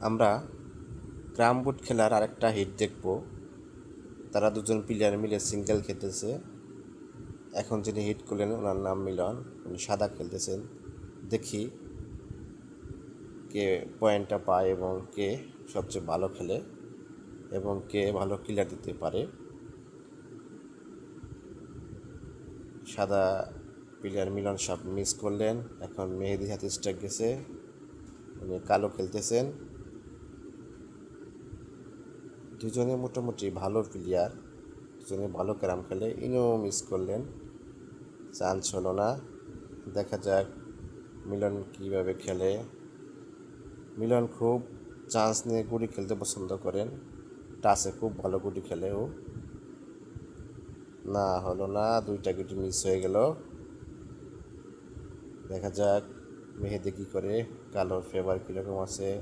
আমরা গ্রাম বুট খেলার আরেকটা হিট দেখব। তারা দুজন প্লেয়ার মিলে সিঙ্গেল খেলতেছে। এখন যিনি হিট করলেন, ওনার নাম মিলন। উনি সাদা খেলতেছেন। দেখি কে পয়েন্টটা পায় এবং কে সবচেয়ে ভালো খেলে এবং কে ভালো ক্লিয়ার দিতে পারে। সাদা প্লেয়ার মিলন সব মিস করলেন। এখন মেহেদি হাতে স্ট্রাইক গেছে। উনি কালো খেলতেছেন। দুজনে মোটামুটি ভালো প্লেয়ার দুজনে ভালো ক্যারাম খেলে। ইনিও মিস করলেন চান্স হলো না। দেখা যাক মিলন কীভাবে খেলে। মিলন খুব চান্স নিয়ে গুড়ি খেলতে পছন্দ করেন। টাসে খুব ভালো গুটি খেলে ও। না, হলো না, দুইটা গুটি মিস হয়ে গেল। দেখা যাক মেহেদি কী করে, কালোর ফেভার কীরকম আছে।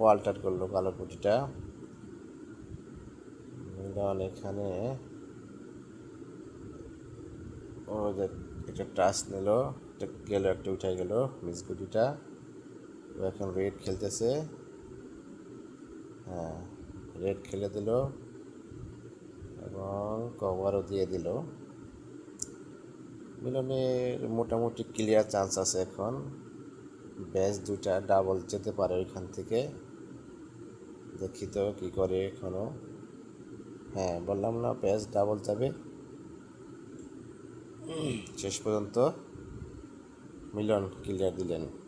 ও আল্টার করল কালো গুটিটা মিলন এখানে ও একটা টাচ নিল, একটা গেল, একটা উঠে গেল মিস গুটিটা ও এখন রেড খেলতেছে। হ্যাঁ রেড খেলে দিল এবং কভারও দিয়ে দিল। মিলনের মোটামুটি ক্লিয়ার চান্স আছে এখন। ব্যাচ দুটা ডাবল যেতে পারে ওইখান থেকে। দেখি তো কী করে এখনও হ্যাঁ বললাম না ব্যাচ ডাবল যাবে। শেষ পর্যন্ত। মিলন ক্লিয়ার দিলেন।